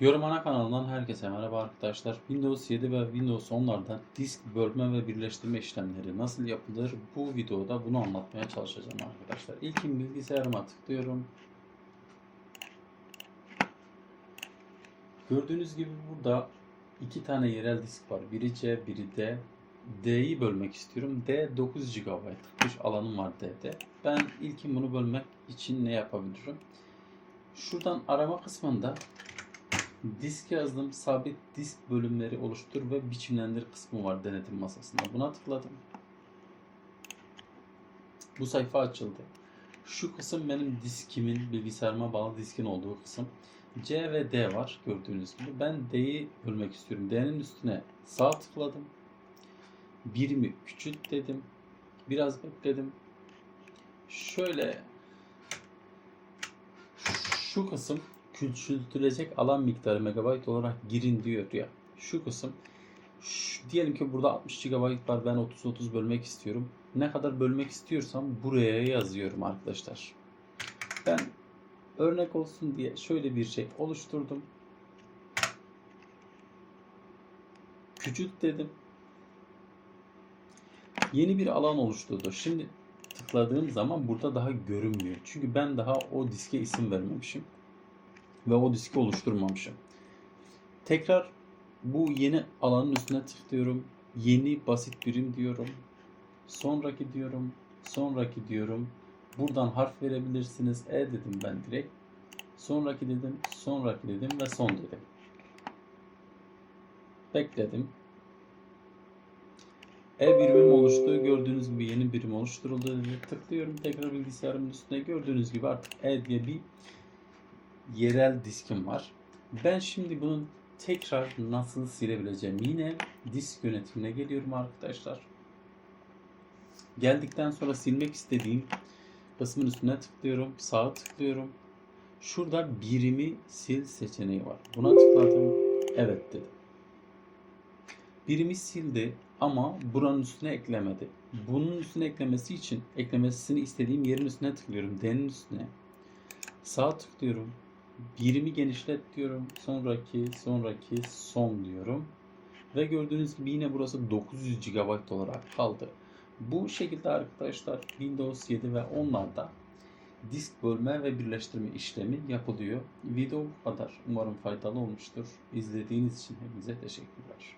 Yorum ana kanalından herkese merhaba arkadaşlar. Windows 7 ve Windows 10'larda disk bölme ve birleştirme işlemleri nasıl yapılır? Bu videoda bunu anlatmaya çalışacağım arkadaşlar. İlkin bilgisayarıma tıklıyorum. Gördüğünüz gibi burada iki tane yerel disk var. Biri C, biri D. D'yi bölmek istiyorum. D 9 GB'lık alanım var D'de. Ben ilkin bunu bölmek için ne yapabilirim? Şuradan arama kısmında disk yazdım. Sabit disk bölümleri oluştur ve biçimlendir kısmı var denetim masasında. Buna tıkladım. Bu sayfa açıldı. Şu kısım benim diskimin, bilgisayarıma bağlı diskin olduğu kısım. C ve D var gördüğünüz gibi. Ben D'yi bölmek istiyorum. D'nin üstüne sağ tıkladım. Birimi küçült dedim. Biraz bekledim. Şöyle şu kısım küçültülecek alan miktarı megabayt olarak girin diyor ya. Şu kısım şu- diyelim ki burada 60 GB var ben 30-30 bölmek istiyorum. Ne kadar bölmek istiyorsam buraya yazıyorum arkadaşlar. Ben örnek olsun diye şöyle bir şey oluşturdum. Küçült dedim. Yeni bir alan oluşturdu. Şimdi tıkladığım zaman burada daha görünmüyor. Çünkü ben daha o diske isim vermemişim ve o diski oluşturmamışım. Tekrar bu yeni alanın üstüne tıklıyorum. Yeni basit birim diyorum. Sonraki diyorum. Sonraki diyorum. Buradan harf verebilirsiniz. E dedim ben direkt. Sonraki dedim. Sonraki dedim ve son dedim. Bekledim. E birimim oluştu. Gördüğünüz gibi yeni birim oluşturuldu. Tıklıyorum tekrar bilgisayarımın üstüne. Gördüğünüz gibi artık E diye bir yerel diskim var. Ben şimdi bunun tekrar nasıl silebileceğim? Yine disk yönetimine geliyorum arkadaşlar. Geldikten sonra silmek istediğim kısmın üstüne tıklıyorum. Sağa tıklıyorum. Şurada birimi sil seçeneği var. Buna tıkladım. Evet dedim. Birimi sildi ama buranın üstüne eklemedi. Bunun üstüne eklemesi için eklemesini istediğim yerin üstüne tıklıyorum. D'nin üstüne. Sağ tıklıyorum. Birimi genişlet diyorum. Sonraki, sonraki, son diyorum. Ve gördüğünüz gibi yine burası 900 GB olarak kaldı. Bu şekilde arkadaşlar Windows 7 ve 10'larda disk bölme ve birleştirme işlemi yapılıyor. Video bu kadar. Umarım faydalı olmuştur. İzlediğiniz için hepinize teşekkürler.